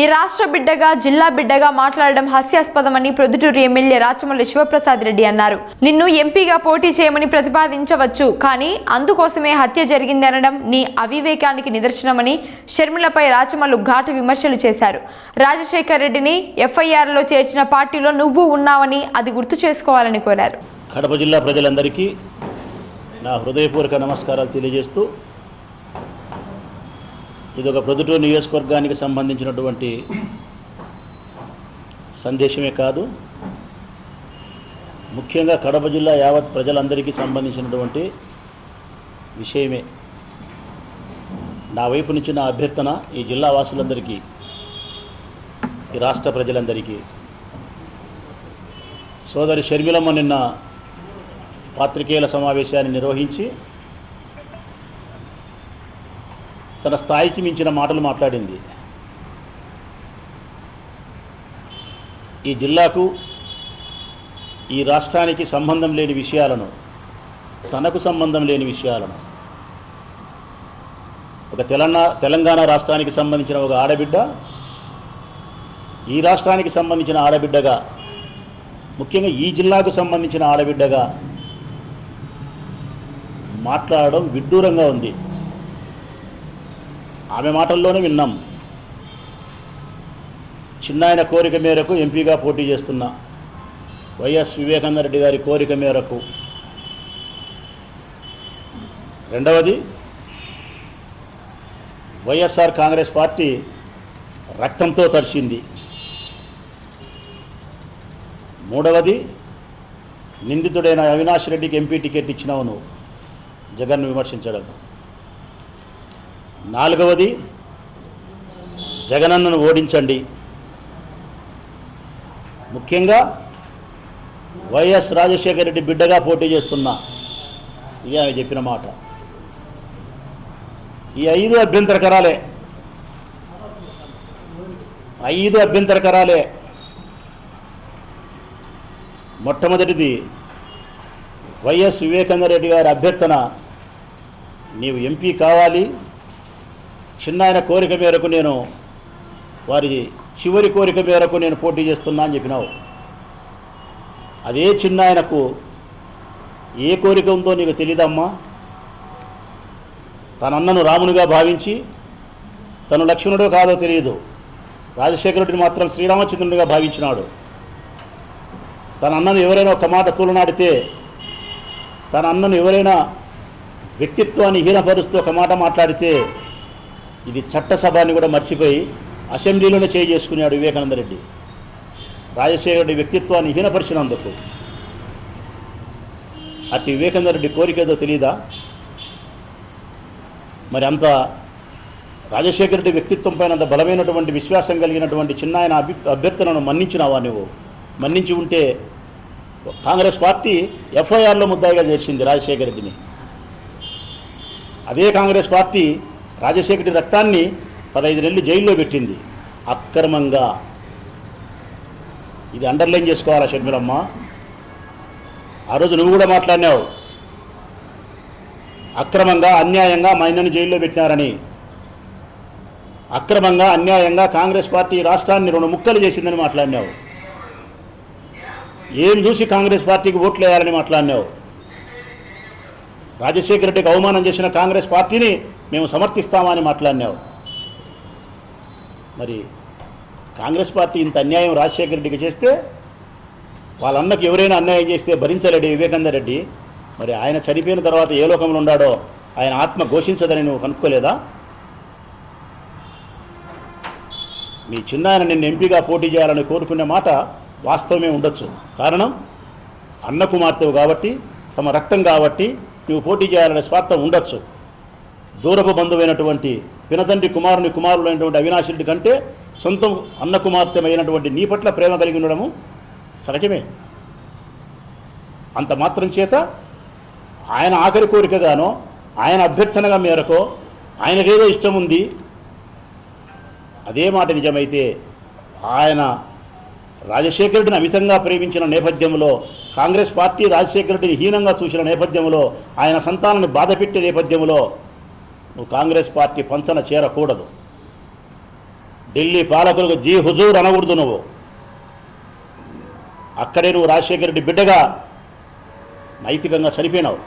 ఈ రాష్ట్ర బిడ్డగా జిల్లా బిడ్డగా మాట్లాడడం హాస్యాస్పదమని ప్రొద్దుటూరు ఎమ్మెల్యే రాచమల్లి శివప్రసాద్ రెడ్డి అన్నారు. నిన్ను ఎంపీగా పోటీ చేయమని ప్రతిపాదించవచ్చు కానీ అందుకోసమే హత్య జరిగిందనడం నీ అవివేకానికి నిదర్శనమని షర్మిలపై రాచమల్లు ఘాటు విమర్శలు చేశారు. రాజశేఖర్ రెడ్డిని ఎఫ్ఐఆర్లో చేర్చిన పార్టీలో నువ్వు ఉన్నావని అది గుర్తు చేసుకోవాలని కోరారు. కడప జిల్లా ప్రజలందరికీ నా హృదయపూర్వక నమస్కారాలు తెలియజేస్తూ ఇది ఒక ప్రొద్దుటూరు నియోజకవర్గానికి సంబంధించినటువంటి సందేశమే కాదు. ముఖ్యంగా కడప జిల్లా యావత్ ప్రజలందరికీ సంబంధించినటువంటి విషయమే. నా వైపు నుంచి నా అభ్యర్థన ఈ జిల్లా వాసులందరికీ ఈ రాష్ట్ర ప్రజలందరికీ. సోదరి షర్మిలమ్మ నిన్న పాత్రికేయుల సమావేశాన్ని నిర్వహించి తన స్థాయికి మించిన మాటలు మాట్లాడింది. ఈ జిల్లాకు ఈ రాష్ట్రానికి సంబంధం లేని విషయాలను తనకు సంబంధం లేని విషయాలను ఒక తెలంగాణ తెలంగాణ రాష్ట్రానికి సంబంధించిన ఒక ఆడబిడ్డ ఈ రాష్ట్రానికి సంబంధించిన ఆడబిడ్డగా ముఖ్యంగా ఈ జిల్లాకు సంబంధించిన ఆడబిడ్డగా మాట్లాడడం విడ్డూరంగా ఉంది. ఆమె మాటల్లోనే విన్నాం. చిన్నాయన కోరిక మేరకు ఎంపీగా పోటీ చేస్తున్న వైఎస్ వివేకానంద రెడ్డి గారి కోరిక మేరకు. రెండవది వైఎస్ఆర్ కాంగ్రెస్ పార్టీ రక్తంతో తడిచింది. మూడవది నిందితుడైన అవినాష్ రెడ్డికి ఎంపీ టికెట్ ఇచ్చినావు నువ్వు జగన్ను విమర్శించడం. నాలుగవది జగనన్నను ఓడించండి. ముఖ్యంగా వైఎస్ రాజశేఖర రెడ్డి బిడ్డగా పోటీ చేస్తున్నా ఇది ఆమె చెప్పిన మాట. ఈ ఐదు అభ్యంతరకరాలే ఐదు అభ్యంతరకరాలే మొట్టమొదటిది వైఎస్ వివేకానంద రెడ్డి గారి అభ్యర్థన నీవు ఎంపీ కావాలి. చిన్నాయన కోరిక మేరకు నేను వారి చివరి కోరిక మేరకు నేను పోటీ చేస్తున్నా అని చెప్పినావు. అదే చిన్నాయనకు ఏ కోరిక ఉందో నీకు తెలియదమ్మా తన అన్నను రామునిగా భావించి తను లక్ష్మణుడో కాదో తెలియదు. రాజశేఖరుడిని మాత్రం శ్రీరామచంద్రుడిగా భావించినాడు. తన అన్నను ఎవరైనా ఒక మాట తూలనాడితే తన అన్నను ఎవరైనా వ్యక్తిత్వాన్ని హీనపరుస్తూ ఒక మాట మాట్లాడితే ఇది చట్టసభని కూడా మర్చిపోయి అసెంబ్లీలోనే చేయి చేసుకున్నాడు వివేకానంద రెడ్డి. రాజశేఖరుడి వ్యక్తిత్వాన్ని హీనపరిచినందుకు. అట్టి వివేకానంద రెడ్డి కోరిక ఏదో తెలియదా మరి అంత రాజశేఖర రెడ్డి వ్యక్తిత్వం పైన అంత బలమైనటువంటి విశ్వాసం కలిగినటువంటి చిన్నాయన అభి అభ్యర్థనను మన్నించినావా నువ్వు? మన్నించి ఉంటే కాంగ్రెస్ పార్టీ ఎఫ్ఐఆర్లో ముద్దాయిగా చేసింది రాజశేఖర రెడ్డిని. అదే కాంగ్రెస్ పార్టీ రాజశేఖరి రక్తాన్ని పదహైదు నెలలు జైల్లో పెట్టింది. అక్రమంగా. ఇది అండర్లైన్ చేసుకోవాలా షర్మిలమ్మ? ఆ రోజు నువ్వు కూడా మాట్లాడినావు. అక్రమంగా అన్యాయంగా మా ఇన్నను జైల్లో పెట్టినారని. అక్రమంగా అన్యాయంగా కాంగ్రెస్ పార్టీ రాష్ట్రాన్ని రెండు ముక్కలు చేసిందని మాట్లాడినావు. ఏం చూసి కాంగ్రెస్ పార్టీకి ఓట్లు వేయాలని మాట్లాడినావు? రాజశేఖర రెడ్డికి అవమానం చేసిన కాంగ్రెస్ పార్టీని మేము సమర్థిస్తామని మాట్లాడినావు. మరి కాంగ్రెస్ పార్టీ ఇంత అన్యాయం రాజశేఖర రెడ్డికి చేస్తే వాళ్ళ అన్నకు ఎవరైనా అన్యాయం చేస్తే భరించలేడు వివేకానంద రెడ్డి. మరి ఆయన చనిపోయిన తర్వాత ఏ లోకంలో ఉన్నాడో ఆయన ఆత్మ ఘోషించదని నువ్వు కనుక్కోలేదా? మీ చిన్నాయన నిన్ను ఎంపీగా పోటీ చేయాలని కోరుకునే మాట వాస్తవమే ఉండొచ్చు. కారణం అన్న కుమార్తెవు కాబట్టి తమ రక్తం కాబట్టి నువ్వు పోటీ చేయాలనే స్వార్థం ఉండొచ్చు. దూరపు బంధువైనటువంటి పినతండ్రి కుమారుని కుమారులైనటువంటి అవినాశుడి కంటే సొంతం అన్న అయినటువంటి నీ పట్ల ప్రేమ కలిగి ఉండడము సహజమే. అంత మాత్రం చేత ఆయన ఆఖరి కోరికగానో ఆయన అభ్యర్థనగా మేరకో ఆయనకేదో ఇష్టం ఉంది అదే మాట నిజమైతే ఆయన రాజశేఖరుడిని అమితంగా ప్రేమించిన నేపథ్యంలో కాంగ్రెస్ పార్టీ రాజశేఖర రెడ్డిని హీనంగా చూసిన నేపథ్యంలో ఆయన సంతానాన్ని బాధపెట్టే నేపథ్యంలో నువ్వు కాంగ్రెస్ పార్టీ పంచన చేరకూడదు. ఢిల్లీ పాలకులకు జీ హుజూర్ అనకూడదు నువ్వు. అక్కడే నువ్వు రాజశేఖర రెడ్డి బిడ్డగా నైతికంగా చనిపోయినావు.